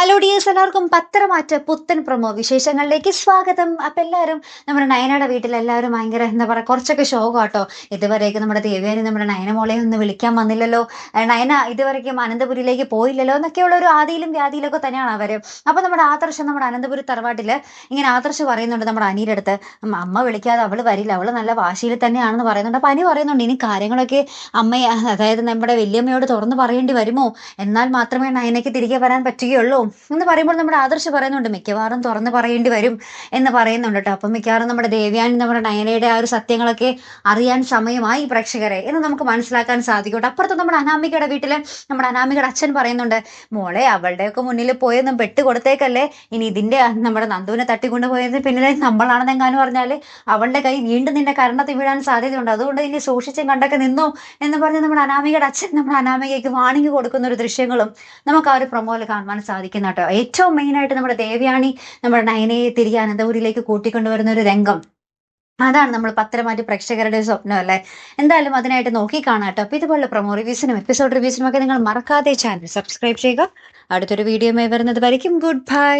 Hello dears എല്ലാവർക്കും പത്രമാറ്റ പുത്തൻ promo വിശേഷങ്ങളിലേക്ക് സ്വാഗതം. അപ്പം എല്ലാവരും നമ്മുടെ നയനയുടെ വീട്ടിൽ എല്ലാവരും ഭയങ്കര എന്താ പറയുക കുറച്ചൊക്കെ ഷോക്ക് കേട്ടോ. ഇതുവരെയൊക്കെ നമ്മുടെ ദേവ്യാനി നമ്മുടെ നയന മോളെ ഒന്ന് വിളിക്കാൻ വന്നില്ലല്ലോ. നയന ഇതുവരെയ്ക്കും അനന്തപുരിയിലേക്ക് പോയില്ലല്ലോ എന്നൊക്കെയുള്ള ഒരു ആദിയിലും വ്യാധിയിലൊക്കെ തന്നെയാണ് അവർ അപ്പം നമ്മുടെ ആദർശം നമ്മുടെ അനന്തപുരി തറവാട്ടിൽ ഇങ്ങനെ ആദർശ് പറയുന്നുണ്ട് നമ്മുടെ അനിയുടെ അടുത്ത്. അമ്മ വിളിക്കാതെ അവൾ വരില്ല. അവൾ നല്ല വാശിയിൽ തന്നെയാണെന്ന് പറയുന്നുണ്ട്. അപ്പം അനി പറയുന്നുണ്ട് ഇനി കാര്യങ്ങളൊക്കെ അമ്മയെ അതായത് നമ്മുടെ വലിയമ്മയോട് തുറന്ന് പറയേണ്ടി വരുമോ? എന്നാൽ മാത്രമേ നയനയ്ക്ക് തിരികെ വരാൻ പറ്റുകയുള്ളൂ. എന്ന് പറയുമ്പോൾ നമ്മുടെ ആദർശ പറയുന്നുണ്ട് മിക്കവാറും തുറന്ന് പറയേണ്ടി വരും എന്ന് പറയുന്നുണ്ട് കേട്ടോ. അപ്പം മിക്കവാറും നമ്മുടെ ദേവ്യാനി നമ്മുടെ നയനയുടെ ആ ഒരു സത്യങ്ങളൊക്കെ അറിയാൻ സമയമായി പ്രേക്ഷകരെ എന്ന് നമുക്ക് മനസ്സിലാക്കാൻ സാധിക്കും അപ്പുറത്ത് നമ്മുടെ അനാമികയുടെ വീട്ടിൽ നമ്മുടെ അനാമികയുടെ അച്ഛൻ പറയുന്നുണ്ട് മോളെ അവളുടെയൊക്കെ മുന്നിൽ പോയൊന്നും പെട്ട് കൊടുത്തേക്കല്ലേ? ഇനി ഇതിന്റെ നമ്മുടെ നന്ദുവിനെ തട്ടിക്കൊണ്ട് പോയത് പിന്നിലെ നമ്മളാണെന്നെങ്ങാനും പറഞ്ഞാൽ അവളുടെ കൈ വീണ്ടും നിന്റെ കരണത്തിൽ വീഴാൻ സാധ്യതയുണ്ട്. അതുകൊണ്ട് ഇനി സൂക്ഷിച്ചും കണ്ടൊക്കെ നിന്നോ എന്ന് പറഞ്ഞ് നമ്മുടെ അനാമികയുടെ അച്ഛൻ നമ്മുടെ അനാമികയ്ക്ക് വാണിങ്ങി കൊടുക്കുന്ന ഒരു ദൃശ്യങ്ങളും നമുക്ക് ആ ഒരു പ്രൊമോയിൽ കാണുവാൻ സാധിക്കും. കേട്ടോ. ഏറ്റവും മെയിനായിട്ട് നമ്മുടെ ദേവയാണി നമ്മുടെ നയനയെ തിരികെ അനന്തപുരിയിലേക്ക് കൂട്ടിക്കൊണ്ടുവരുന്ന ഒരു രംഗം. അതാണ് നമ്മൾ പത്രമാറ്റി പ്രേക്ഷകരുടെ സ്വപ്നം അല്ലേ? എന്തായാലും അതിനായിട്ട് നോക്കി കാണാം കേട്ടോ. അപ്പോൾ ഇതുപോലുള്ള പ്രൊമോ റിവ്യൂസിനും എപ്പിസോഡ് റിവ്യൂസിനും ഒക്കെ നിങ്ങൾ മറക്കാതെ ചാനൽ സബ്സ്ക്രൈബ് ചെയ്യുക. അടുത്തൊരു വീഡിയോ വരുന്നത് വരയ്ക്കും. Good bye